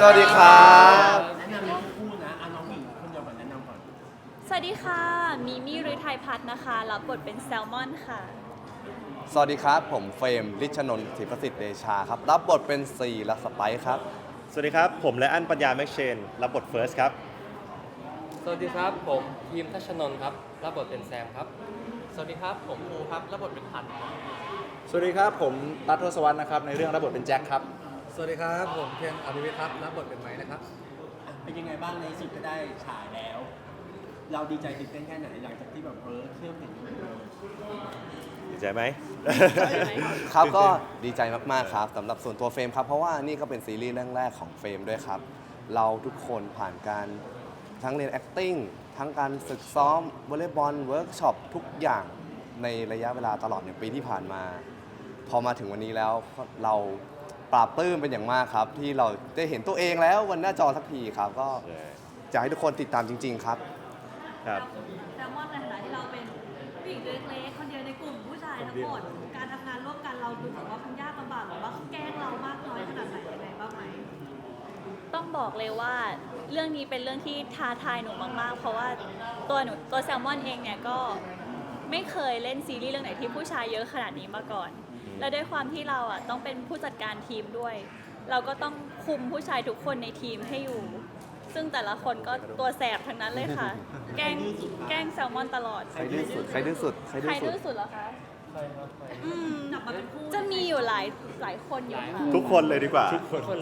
สวัสดีครับแนะนำน้องคู่นะอะน้องหญิงคนเดียวก่อนแนะนำก่อนสวัสดีค่ะ มีมี่ฤทัยพัฒน์นะคะ รับบทเป็นแซลมอนค่ะ สวัสดีครับ ผมเฟรมลิชนนท์ศิประสิทธิ์เดชาครับ รับบทเป็นซีและสไปซ์ครับ สวัสดีครับ ผมและอันปัญญาแม็กเชน รับบทเฟิร์สครับ สวัสดีครับ ผมทีมทัชนนท์ครับ รับบทเป็นแซมครับ สวัสดีครับ ผมภูครับ รับบทเป็นพันธุ์ครับสวัสดีครับ ผมตั๊ดทศวรรษนะครับ ในเรื่องรับบทเป็นแจ็คครับ สวัสดีครับ ผมเคนอภิวิทย์ครับรับบทเป็นไม้นะครับอะเป็นยังไงบ้างในที่สุดก็ได้ฉายแล้ว เราดีใจตื่นเต้นแค่ไหนหลังจากที่แบบเออเชื่อมถึงดีใจไหม ครับก็ดีใจมาก ๆ ครับสำหรับส่วนตัวเฟรมครับ เพราะว่านี่ก็เป็นซีรีส์เรื่องแรกของเฟรมด้วยครับ เราทุกคนผ่านการทั้งเรียน acting ทั้งการฝึกซ้อมวอลเลย์บอลเวิร์กช็อปทุกอย่างในระยะเวลาตลอดหนึ่งปีที่ผ่านมา พอมาถึงวันนี้แล้วเรา ปราบปลื้มเป็นอย่างมากครับ ที่เราได้เห็นตัวเองแล้วบนหน้าจอสักทีครับ ก็อยากให้ทุกคนติดตามจริง ๆ ครับ ครับ แซลมอนในฐานะที่เราเป็นผู้หญิงตัวเล็กๆคนเดียวในกลุ่มผู้ชายทั้งหมด การทำงานร่วมกันเราดูแบบว่ามันยากลำบากหรือว่าเขาแกล้งเรามากน้อยขนาดไหนยังไงบ้างไหมต้องบอกเลยว่าเรื่องนี้เป็นเรื่องที่ท้าทายหนูมาก ๆ เพราะว่าตัวหนูตัวแซลมอนเองเนี่ยก็ไม่เคยเล่นซีรีส์เรื่องไหนที่ผู้ชายเยอะขนาดนี้มาก่อน และด้วยความที่เราอะต้องเป็นผู้จัดการทีมด้วย เราก็ต้องคุมผู้ชายทุกคนในทีมให้อยู่ ซึ่งแต่ละคนก็ตัวแสบทั้งนั้นเลยค่ะ แกล้งแกล้งแซลมอนตลอด ใครดื้อสุดใครดื้อสุดใครใคดื้รอสุดื้ดอสุดเหรอคะ อืมจับมาเป็นคู่จะมีอยู่หลายหลายคนอยู่ค่ะ ทุกคนเลยดีกว่า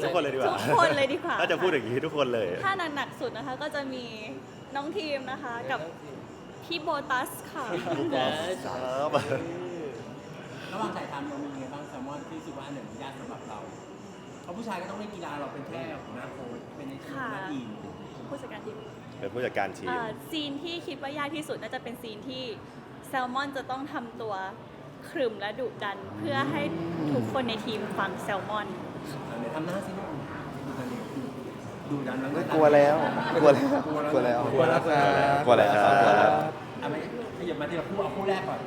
ทุกคนเลยดีกว่าทุกคนเลยดีกว่า ถ้าจะพูดอย่างนี้ทุกคนเลย ถ้าหนักๆสุดนะคะก็จะมีน้องทีมนะคะกับพี่โบตัสค่ะ ครับ ระหว่างถ่ายทำเรามียังไงบ้างแซลมอนที่รู้สึกว่าอันไหนมันยากสำหรับเราเพราะผู้ชายก็ต้องเล่นกีฬาเราเป็นแค่หัวหน้าโค้ชเป็นในทีมหน้าทีมผู้จัดการทีมเป็นผู้จัดการทีม เอ่อซีนที่คิดว่ายากที่สุดน่าจะเป็นซีนที่แซลมอนจะต้องทำตัวขรึมและดุดัน เพื่อให้ทุกคนในทีมฟังแซลมอน เดี๋ยวทำหน้าสิลูกดูกันดิดูดันแล้วกลัวแล้ว กลัวแล้ว กลัวแล้ว กลัวแล้วครับ กลัวแล้วครับกลัวแล้วเอาไปขยับมาทีละคู่เอาคู่แรกก่อน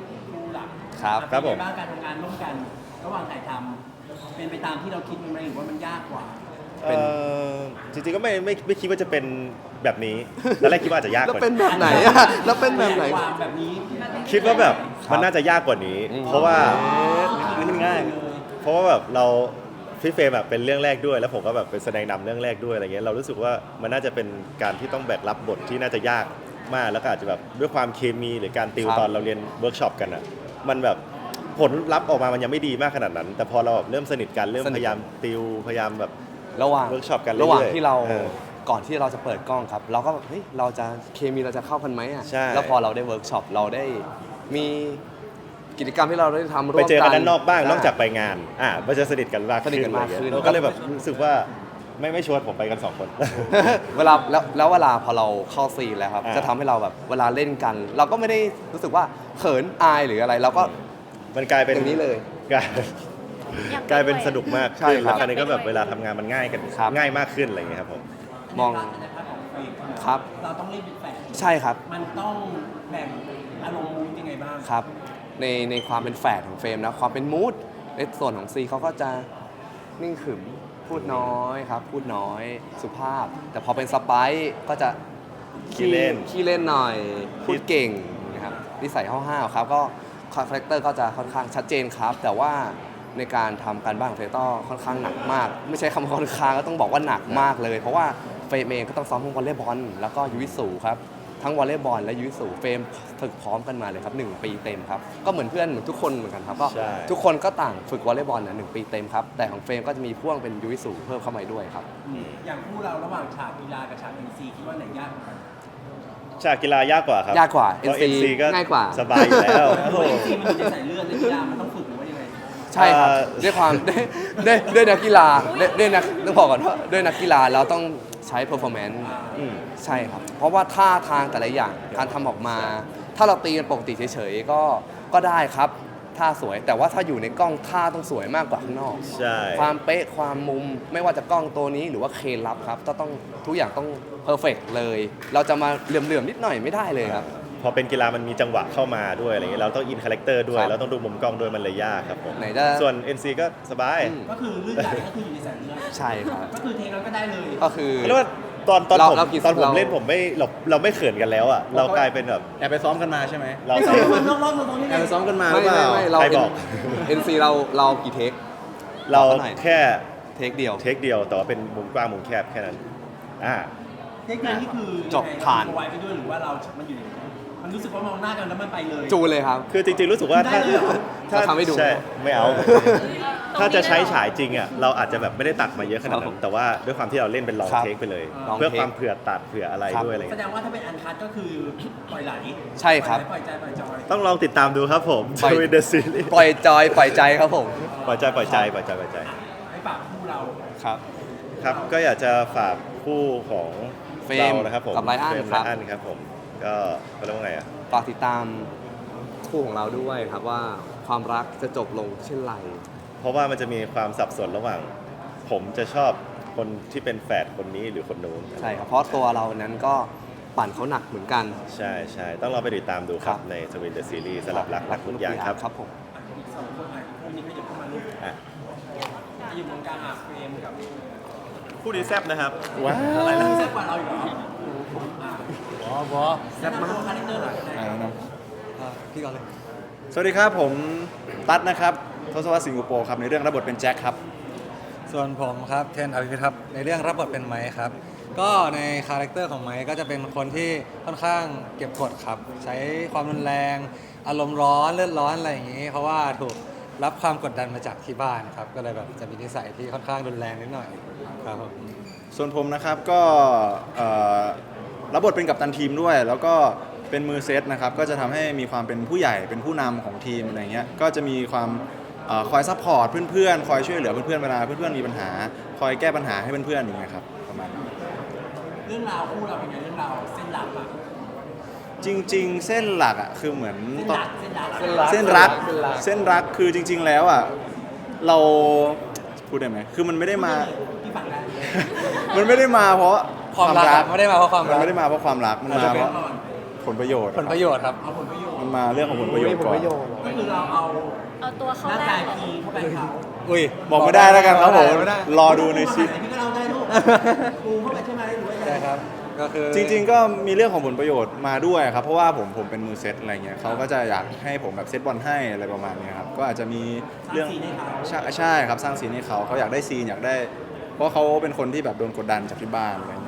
คู่หลักครับอะครับผม เป็นไงบ้างการทำงานร่วมกัน ระหว่างถ่ายทำเป็นไปตามที่เราคิดไหมหรือว่ามันยากกว่าเป็นเอ่อจริงๆก็ไม่ไม่ไม่คิดว่าจะเป็นแบบนี้ตอนแรกคิดว่าอาจจะยากแล้วกว่าเป็นนี้แบบไหนอะแล้วเป็นแบบไหน ความแบบนี้คิดว่าแบบครับมันน่าจะยากกว่านี้อืมเพราะว่านี่มันง่าย เพราะว่าแบบเราพี่เฟรมแบบเป็นเรื่องแรกด้วย แล้วผมก็แบบเป็นแสดงนำเรื่องแรกด้วยอะไรเงี้ยเรารู้สึกว่ามันน่าจะเป็นการที่ต้องแบกรับบทที่น่าจะยากมากแล้วก็อาจจะแบบด้วยความเคมีหรือการติวครับ ตอนเราเรียนเวิร์กช็อปกันอะ มันแบบผลลัพธ์ออกมามันยังไม่ดีมากขนาดนั้น แต่พอเราแบบเริ่มสนิทกันเริ่มพยายามติวพยายามแบบ ระหว่างเวิร์กช็อปกันเรื่อยๆระหว่างที่เราเออก่อนที่เราจะเปิดกล้องครับ เราก็แบบเฮ้ยเราจะเคมีเราจะเข้ากันไหมอะใช่ แล้วพอเราได้เวิร์กช็อปเราได้มีกิจกรรมที่เราได้ทำร่วมไปกันเจอกันด้านนอกบ้างใช่นอกจากไปงานอ่ามันจะสนิทกันมากสนิทกันมากขึ้น เราก็เลยแบบรู้สึกว่า ไม่ไม่ชวนผมไปกันสองคน เวลาแล้วแล้วเวลาพอเราเข้าซีนแล้วครับ อ่า จะทำให้เราแบบเวลาเล่นกัน เราก็ไม่ได้รู้สึกว่าเขินอายหรืออะไร เราก็มันกลายเป็นอย่างนี้เลย กลายอยากไปกลายเป็นด้วยสนุกมากใช่ขึ้นครับแล้วคราวนี้ก็แบบเวลาทำงานมันง่ายกันครับ ง่ายมากขึ้นอะไรอย่างเงี้ยครับผม มองในพาร์ทของเฟรมครับ เราต้องเล่นเป็นแฝดใช่ครับ มันต้องแบ่งอารมณ์มูดยังไงบ้าง ครับในในความเป็นแฝดของเฟรมนะความเป็นมูดในส่วนของซีเขาก็จะนิ่งขรึม พูดน้อยครับ พูดน้อยสุภาพ แต่พอเป็นสไปซ์ก็จะขี้เล่น ขี้เล่นหน่อย พูดเก่งนะครับนิสัยห้าวๆครับ ก็คาแรคเตอร์ก็จะค่อนข้างชัดเจนครับ แต่ว่าในการทำการบ้านของเฟรมต้องค่อนข้างหนักมาก ไม่ใช่คำว่าค่อนข้างก็ต้องบอกว่าหนักมากเลย เพราะว่าเฟรมเองก็ต้องซ้อมทั้งวอลเลย์บอลแล้วก็ยูวิสูครับ ทั้งวอลเลย์บอลและยูวิสูเฟรมฝึกพร้อมกันมาเลยครับหนึ่งปีเต็มครับ ก็เหมือนเพื่อนเหมือนทุกคนเหมือนกันครับก็ใช่ ทุกคนก็ต่างฝึกวอลเลย์บอลเนี่ยหนึ่งปีเต็มครับ แต่ของเฟรมก็จะมีพ่วงเป็นยูวิสูเพิ่มเข้ามาด้วยครับ อย่างคู่เราระหว่างฉากกีฬากับฉากเอ็นซีคิดว่าไหนยากกว่ากันฉากกีฬายากกว่าครับยากกว่า เพระ NC ก็ง่ายกว่า สบายอยู่แล้ว เพโอ้โหราะเอ็นซีมันอยู่ในสายเลือดในกีฬามันต้องฝึกหรือว่ายังไงใช่ครับเอ่อ ด้วยความด้วยด้วยด้วยนักกีฬาด้วยด้วยนักต้องบอกก่อนว่าด้วยนักกีฬาเราต้อง ใช้ performance อืมใช่ครับ เพราะว่าท่าทางแต่ละอย่างการทำออกมา ถ้าเราตีกันปกติเฉยๆก็ก็ได้ครับท่าสวย แต่ว่าถ้าอยู่ในกล้องท่าต้องสวยมากกว่าข้างนอก ใช่ ความเป๊ะความมุมไม่ว่าจะกล้องตัวนี้หรือว่าเคนลับครับต้องต้องทุกอย่างต้องเพอร์เฟกเลย เราจะมาเหลื่อมๆนิดหน่อยไม่ได้เลยครับ พอเป็นกีฬามันมีจังหวะเข้ามาด้วยอะไรเงี้ยเราต้องอินคาแรคเตอร์ด้วย ครับเราต้องดูมุมกล้องด้วยมันเลยยากครับผมไหนจะส่วน NC ก็สบายอืม ก็คือเรื่องใหญ่ก็คืออยู่ในสายเลือดใช่ครับ ก็คือเทคนั้นก็ได้เลย ก็คือ เรียกว่าตอนตอนเราผมเรากี่ตอนผมเรา เล่นผมไม่เราเราไม่เขินกันแล้วอะเรากลายเป็นแบบแอบไปซ้อมกันมาใช่ไหมเราไม่ใส่ใช่คนนอกรอบตรงนี้แอบไปซ้อมกันมาหไม่รือเปไม่ล่าไม่เราใครบอก เอ็นซีเราเรากี่เทค เราบอกเขาหน่อยแค่เทคเดียว เทคเดียวแต่ว่าเป็นมุมกว้างมุมแคบแค่นั้นอ่า เทคนั้นนี่คือจบผ่าน เอไว้ไปด้วยหรือว่าเรา มันอยู่ในมัน รู้สึกว่ามองหน้ากันแล้วมันไปเลย จูนเลยครับ คือจริงๆรู้สึกว่าถ้าได้เลยเหรอ ถ้าจะทำให้ดูช่ไม่เอา ถ้าจะใช้ตรงนี้ได้เหรอฉายจริงอะเราอาจจะแบบไม่ได้ตัดมาเยอะขนาดครันั้บนแต่ว่าด้วยความที่เราเล่นเป็นลองครับเทคไปเลย ลองเพื่อเทคความเผื่อตัดเผื่ออะไรครับ ด้วยอะไรแสเงี้ยดงว่าถ้าเป็นอันคัดก็คือปล่อยไหลใช่ครับ ปล่อยใจปล่อยจอย ต้องลองติดตามดูครับผมปล่อยทวินเดอะซีรีส์ปล่อยจอยปล่อยใจครับผมปล่อยใจปล่อยใจปล่อยใจปล่อยใจ ให้ฝากคู่เรา ครับ ครับก็อยากจะฝากคู่ของเฟรมเรานะครับผมกับไลอ้อนเฟรมครัไลบอ้อนครับผม ก็เขาเรียกว่าไงอะ ฝากติดตามคู่ของเราด้วยครับว่าความรักจะจบลงเช่นไร เพราะว่ามันจะมีความสับสนระหว่าง ผมจะชอบคนที่เป็นแฝดคนนี้หรือคนนู้นใช่ครับเพราะตัวเรานั้นก็ปั่นเขาหนักเหมือนกัน ใช่ใช่ต้องลองไปติดตามดูครัครับบ ในทวินเดอะซีรีส์สลับรักรักทุกอย่างครับครับผม อีกสองคนอะคู่นี้ก็อยู่เข้ามาลูกอะอยู่ตรงกลางอะเฟรมกับคู่นี้แซบนะครับว้า อะไรวแซ่บกว่าเราอีกเหรออะ บอบอแซ่บมากคาแรคเตอร์หน่อยอ่าแล้วนะพี่ก่อนเลย สวัสดีครับผมตั๊ดนะครับทศวรรษสิงคโปร์ครับในเรื่องรับบทเป็นแจ็คครับ ส่วนผมครับเทนอภิพิธครับในเรื่องรับบทเป็นไม้ครับ ก็ในคาแรคเตอร์ของไม้ก็จะเป็นคนที่ค่อนข้างเก็บกดครับ ใช้ความรุนแรง อารมณ์ร้อนเลือดร้อนอะไรอย่างนี้ เพราะว่าถูกรับความกดดันมาจากที่บ้านครับ ก็เลยแบบจะมีนิสัยที่ค่อนข้างรุนแรงนิดหน่อยครับผมส่วนผมนะครับก็เอ่อ รับบทเป็นกัปตันทีมด้วย แล้วก็เป็นมือเซตนะครับก็จะทำให้มีความเป็นผู้ใหญ่เป็นผู้นำของทีมอะไรเงี้ยก็จะมีความเอ่อคอยซัพพอร์ตเพื่อนๆ คอยช่วยเหลือเพื่อนๆเวลาเพื่อนๆมีปัญหา คอยแก้ปัญหาให้เพื่อนๆอย่างเงี้ยครับประมาณนี้เรื่องราวคู่เราเป็นไงเรื่องราวเส้นหลักอะจริง ๆ เส้นหลักอะคือเหมือนเส้นตอหนลักเส้นหลักเส้นรักเส้นรักคือจริง ๆ แล้วอะเราพูดได้ไหมคือมันไม่ได้มาที่ฝั่งนั้นมันไม่ได้มาเพราะ ความรักไม่ได้มาเพราะความมันรักไม่ได้มาเพราะความรักมันอาจมาจะเป็นเพราะผลประโยชน์ผลประโยชน์ครับ เอาผลประโยชน์มันมาเรื่องของผลประโยชน์ก่อนก็คือเราเอาเอาตัวเข้าหน้าแรกายกเหรอพีเข้าไปเขาอุ้ยบอกไม่ได้แล้วกันครับผมไม่ได้รอดูในซีพี่ก็เราได้ลูกปูเข้าไปใช่ไหมหรือว่ายังไง ใช่ครับ ก็คือจริงๆ ก็มีเรื่องของผลประโยชน์มาด้วยครับ เพราะว่าผมผมเป็นมือเซตอะไรเงี้ยเขาก็จะอยากให้ผมแบบเซตบอลให้อะไรประมาณเนี้ยครับก็อาจจะมีเรื่องสร้างซีนให้เขา ใช่ใช่ครับสร้างซีนให้เขาเขาอยากได้ซีนอยากได้ เพราะเขาเป็นคนที่แบบโดนกดดันจากที่บ้านอะไรเงี้ยแสดง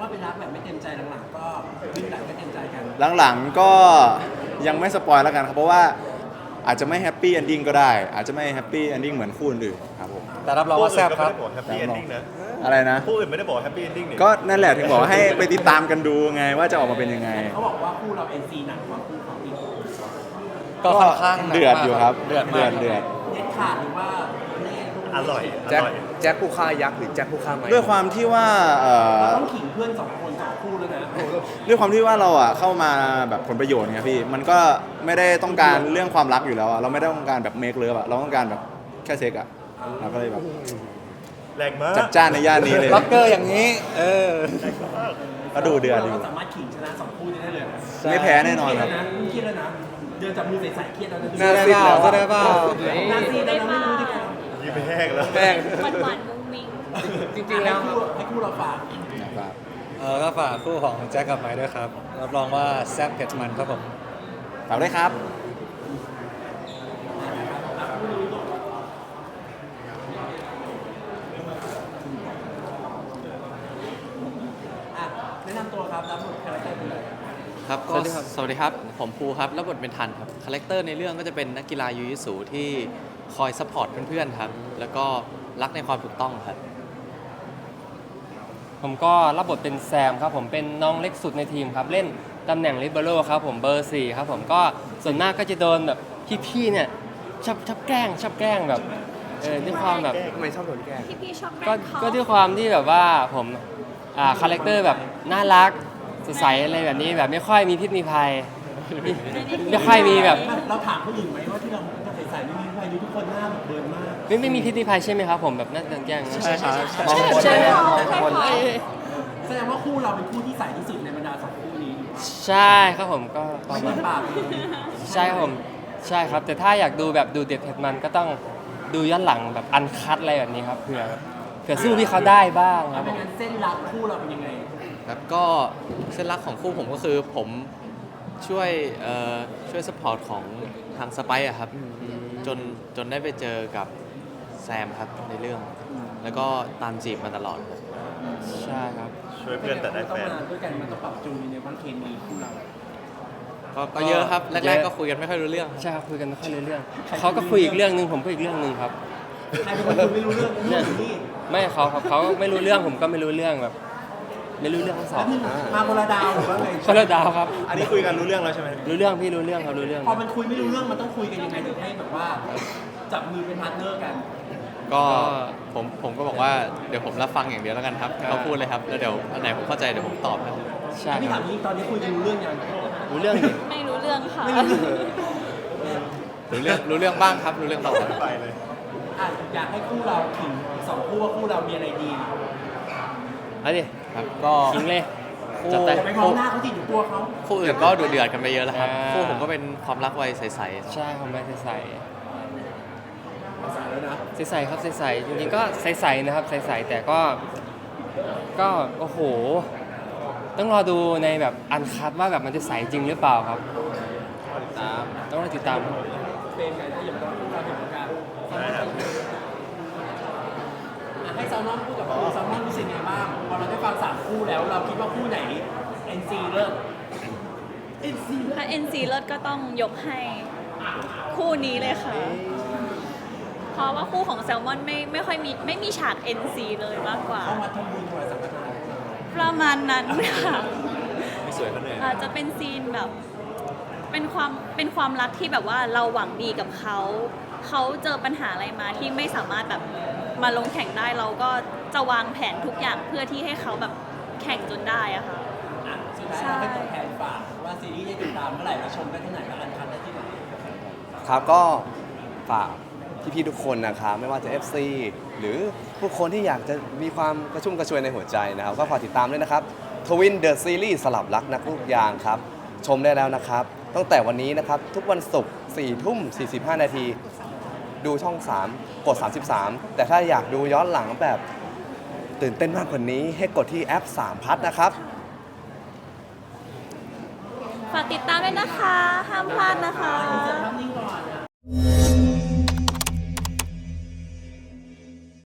ว่าเป็นรักแบบไม่เต็มใจหลังๆก็วิ่งหลังก็เต็มใจกันหลังๆก็ยังไม่สปอยแล้วกันครับเพราะว่าอาจจะไม่แฮปปี้เอนดิ้งก็ได้ อาจจะไม่แฮปปี้เอนดิ้งเหมือนคู่อื่นๆครับผมแต่รับรองว่าแซ่บครับแฮปปี้เอนดิ้งนะอะไรนะคู่อื่นไม่ได้บอกแฮปปี้เอนดิ้งนี่ก็นั่นแหละถึงบอกว่าให้ไปติดตามกันดูไงว่าจะออกมาเป็นยังไง เขาบอกว่าคู่เราเอ็นซีหนักกว่าคู่ของอีกก็ค่อนข้างหนักเดือดมากอยู่ครับเดือดเดืมาอกดเดือด เด็ดขาดหรือว่าแน่อร่อยอแจ็คร่อย แจ็คผู้ฆ่ายักษ์หรือแจ็คผู้ฆ่าไม้ด้วยความที่ว่าเอ่อเราต้องขิงเพื่อนสองคนสองคู่แล้วนะด้วยความที่ว่าเราอะเข้ามาแบบผลประโยชน์ไงพี่มันก็ไม่ได้ต้องการเรื่องความรักอยู่แล้วอะเราไม่ได้ต้องการแบบเมคเลิฟอะเราต้องการแบบแค่เซ็กอะเราก็เลยแบบแรงมากจัดจ้านในย่านนี้เลยล็อกเกอร์อย่างนี้ เออ ก็ดูเดือดอยู่เราก็สามารถขิงชนะสองคู่นี้ได้เลยไม่แพ้แน่นอนเครียดคแล้รับวนะเครียดแล้วนะเดินจับมือใส่ๆเครียดแล้วนะน่าซีดแล้วได้เปล่า หน้าซีดแล้วนะไม่รู้ที่ไหน ยิ้มแห้งแล้ว แป้งหวานหวานๆมุ้งมิ้งจริงๆแล้ว ให้คู่เราฝากนะครับเออก็ฝากคู่ของแจ็คกับไม้ด้วยครับ รับรองว่าแซ่บเผ็ดมันครับผม ฝากด้วยครับ อะแนะนำตัวครับรับบทคาแรคเตอร์เป็นอะไร ครับก็สวัสดีครับ ผมภูครับรับบทเป็นทันครับ คาแรคเตอร์ในเรื่องก็จะเป็นนักกีฬายูยิสูที่คอยซัพพอร์ตเพื่อนๆครับ แล้วก็รักในความถูกต้องครับ ผมก็รับบทเป็นแซมครับผมเป็นน้องเล็กสุดในทีมครับ เล่นตำแหน่งลิเบโรครับผมเบอร์สี่ครับผมก็ส่วนมากก็จะโดนแบบพี่ๆเนี่ยชอบชอบแกล้งชอบแกล้งแบบเออด้วยความแบบ ทำไมชอบโดนแกล้ง พี่พี่ๆชอบแกก็ล้งเขาก็ด้วยความที่แบบว่าผมอ่าคาแรคเตอร์แบบน่ารักส ดใสอะไรแบบนี้แบบไม่ค่อยมีพิษมีภัยไม่ไม่ค่อยมีแบบเราถามคนอื่นไหมว่าที่เราใส่ๆไม่มีใครดูทุกคนหน้าแบบเบิร์นมากไม่ไม่มีพิษมีภัยใช่ไหมครับผมแบบน่าจะแกล้งนะใช่ครับใช่ใช่ใช่เขาใช่เขาแสดงว่าคู่เราเป็นคู่ที่ใสที่สุดในบรรดาสองคู่นี้หรือว่าใช่ครับผมก็ประไม่มามีณปากเลยใช่ครับผมใช่ครับ แต่ถ้าอยากดูแบบดูเด็ดเผ็ดมันก็ต้องดูย้อนหลังแบบอันคัดอะไรแบบนี้ครับเผื่อเผื่อสู้พี่เขาได้บ้างครับผไม่มงั้นเส้นรักคู่เราเป็นยังไง ครับก็เส้นรักของคู่ผมก็คือผมช่วยเอ่อช่วยสปอร์ตของทางสไปซ์อะครับจนจนได้ไปเจอกับแซมครับในเรื่อง แล้วก็ตามจีบมาตลอดครับใช่ครับ ช่วยเพื่อนแต่ได้แฟน ต้องมาด้วยกันมันต้องปรับจูนในบางเคมีคู่เราก็ก็เยอะครับแรกๆก็คุยกันไม่ค่อยรู้เรื่องใช่ครับคุยกันไม่ค่อยรู้เรื่องเขาก็คุยอีกเรื่องหนึ่งผมก็อีกเรื่องหนึ่งครับ ใครเป็นคนคุยไม่รู้เรื่องนี่นี่ไม่เขาครับเขาไม่รู้เรื่องผมก็ไม่รู้เรื่องแบบ ไม่รู้เรื่องทั้งสองมาคนละดาวหรือว่าไงคนละดาวครับ อันนี้คุยกันรู้เรื่องแล้วใช่ไหมรู้เรื่องพี่รู้เรื่องครับรู้เรื่อง พอมันคุยไม่รู้เรื่องมันต้องคุยกันยังไงถึงให้แบบว่า จับมือเป็นพาร์ทเนอร์กัน ก็ผมผมก็บอกว่าเดี๋ยวผมรับฟังอย่างเดียวแล้วกันครับเขาพูดเลยครับแล้วเดี๋ยวอันไหนผมเข้าใจเดี๋ยวผมตอบครับใช่พี่คถารัมบนี้ตอนนี้คุยกันรู้เรื่องยังรู้เรื่องดิไม่รู้เรื่องค่ะไม่รู้เรื่องรู้เรื่องรู้เรื่องบ้างครับ รู้เรื่องบ้างครับไปเลย อะอยากให้คู่เราขิงสองคู่ว่าคู่เรามีอะไรดี เอาดิ ครับก็ยิงเลยคู่จัดไปอย่าไปมองหน้าเขาสิอยู่ตัวเขาคู่อื่นก็ดูเดือดกันไปเยอะแล้วครับอ่าคู่ผมก็เป็นความรักวัยใสๆใช่ผมไม่ใส่ภาษาแล้วนะใส่ใส่ครับใส่ใส่จริงๆก็ใส่ใส่นะครับใส่ใส่แต่ก็ ก็โอ้โห ต้องรอดูในแบบอันคัดว่าแบบมันจะใสจริงหรือเปล่าครับต้องรอติดตามครับเฟรมกับที่อย่ามาต้องคู่เราเป็นเหมือนกันอะ ให้ซาวน้องพูดกับคู่ซาวน้องรู้สึกไงบ้างพอเราได้ฟังสามคู่แล้วเราคิดว่าคู่ไหน NC เลิศ NC เลิศถ้า NC เลิศก็ต้องยกให้คู่นี้เลยค่ะ เพราะว่าคู่ของแซลมอนไม่ไม่ค่อยมีไม่มีฉาก NC เลยมากกว่า เข้ามาทำบุญถวายสังฆทานประมาณนั้นค่ะ ไม่สวยเขาเหนื่อยอาจจะเป็นซีนแบบเป็นความเป็นความรักที่แบบว่าเราหวังดีกับเขา เขาเจอปัญหาอะไรมาที่ไม่สามารถแบบ มาลงแข่งได้เราก็จะวางแผนทุกอย่างเพื่อที่ให้เขาแบบแข่งจนได้อะค่ะ อะสุดท้ายเราให้ตัวแทนฝากว่าซีรีส์ได้ติดตามเมื่อไหร่และชมได้ที่ไหนและอันคันได้ที่ไหนครับก็ฝากพี่ๆทุกคนนะครับ ไม่ว่าจะ FC หรือผู้คนที่อยากจะมีความกระชุ่มกระชวยในหัวใจนะครับ ก็ฝากติดตามด้วยนะครับทวินเดอะซีรีส์สลับรักนักลูกยางครับ ชมได้แล้วนะครับ ตั้งแต่วันนี้นะครับ ทุกวันศุกร์4ทุ่ม 45 นาที ดูช่อง 3 กด 33 แต่ถ้าอยากดูย้อนหลังแบบตื่นเต้นมากกว่านี้ให้กดที่แอป 3 พัทนะครับ ฝากติดตามด้วยนะคะ ห้ามพลาดนะคะ